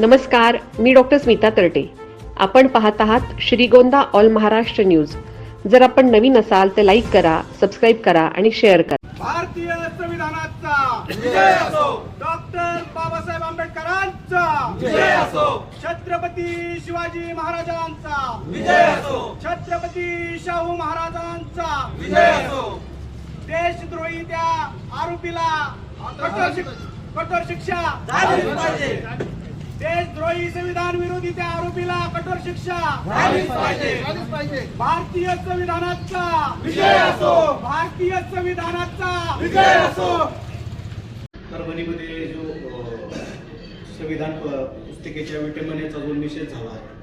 नमस्कार मी डॉक्टर स्मिता तरटे. आपण पाहत आहात श्रीगोंदा ऑल महाराष्ट्र न्यूज. जर आपण नवीन असाल तर लाईक करा सबस्क्राईब करा आणि शेअर करा. भारतीय संविधानाचा विजय असो. डॉक्टर बाबासाहेब आंबेडकरांचा विजय असो. छत्रपती शिवाजी महाराजांचा विजय असो. छत्रपती शाहू महाराजांचा विजय असो. देशद्रोही त्या आरोपीला कठोर शिक- कठोर शिक्षा झालीच पाहिजे. देशद्रोही संविधान विरोधी त्या आरोपीला कठोर शिक्षा. झालीच पाहिजे. भारतीय संविधानाचा. विजय असो. भारतीय संविधानाचा. विजय असो. परभणीमध्ये जो संविधान पुस्तिकेच्या विटंबनेचा जो निषेध झाला आहे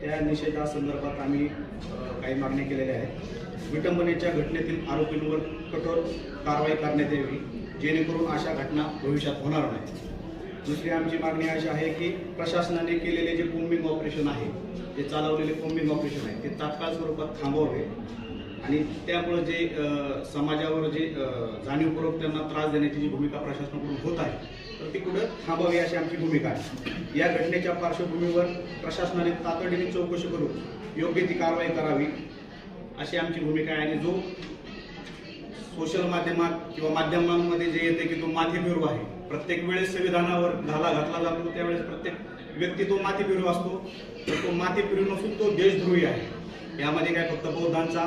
त्या निषेधासंदर्भात आम्ही अ, काही मागण्या केलेल्या आहेत. विटंबनेच्या घटनेतील आरोपींवर कठोर कारवाई करण्यात यावी जेणेकरून अशा घटना भविष्यात होणार नाही दुसरी आमची मागणी अशी आहे की प्रशासनाने केलेले जे कोम्बिंग ऑपरेशन आहे जे चालवलेले कोम्बिंग ऑपरेशन आहे ते तात्काळ स्वरूपात थांबवावे. आणि त्यामुळे जे समाजावर जे जाणीवपूर्वक त्यांना त्रास देण्याची जी भूमिका प्रशासनाकडून होत आहे तर ती कुठं थांबावी अशी आमची भूमिका आहे. या घटनेच्या पार्श्वभूमीवर प्रशासनाने तातडीने चौकशी करून योग्य ती कारवाई करावी अशी आमची भूमिका आहे. आणि जो सोशल माध्यमात किंवा माध्यमांमध्ये जे येते की तो माथी फिरू आहे. प्रत्येक वेळेस संविधानावर घाला घातला जातो त्यावेळेस प्रत्येक व्यक्ती तो माथी फिरू असतो. तर तो माथी फिरू नसून तो देशद्रोही आहे. यामध्ये काय फक्त बौद्धांचा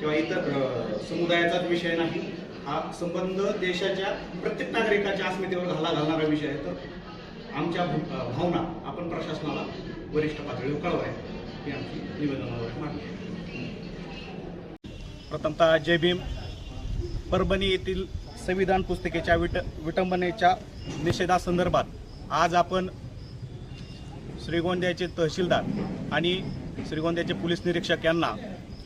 किंवा इतर समुदायाचाच विषय नाही. हा संबंध देशाच्या प्रत्येक नागरिकाच्या अस्मितेवर घाला घालणारा विषय आहे. तर आमच्या भावना आपण प्रशासनाला वरिष्ठ पातळीवर कळवाय ही आमची निवेदनावर मागणी आहे. प्रथमतः जय भीम. परभणी येथील संविधान पुस्तिकेच्या विट विटंबनेच्या निषेधासंदर्भात आज आपण श्रीगोंद्याचे तहसीलदार आणि श्रीगोंद्याचे पोलीस निरीक्षक यांना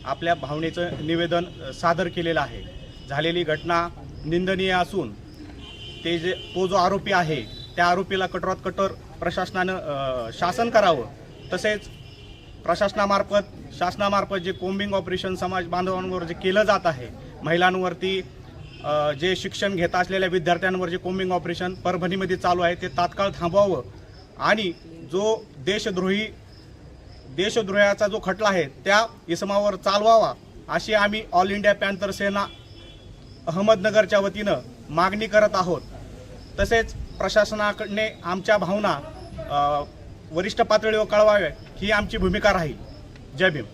आपल्या भावनेचं निवेदन सादर केलेलं आहे. झालेली घटना निंदनीय असून ते जे तो जो आरोपी आहे त्या आरोपीला कठोरात कठोर प्रशासनानं शासन करावं तसेच प्रशासनामार्फत शासनामार्फत जे कोम्बिंग ऑपरेशन समाज बांधवांवर जे केलं जात आहे महिलांवरती जे शिक्षण घेत असलेल्या विद्यार्थ्यांवर जे कोम्बिंग ऑपरेशन परभणीमध्ये चालू आहे ते तात्काळ थांबवावं. आणि जो देशद्रोही देशद्रोहाचा जो खटला आहे त्या इसमावर चालवावा अशी आम्ही ऑल इंडिया पॅन्थर सेना अहमदनगरच्या वतीनं मागणी करत आहोत. तसेच प्रशासनाकडने आमच्या भावना वरिष्ठ पातळीवर कळवाव्या ही आमची भूमिका राहील. जय भीम.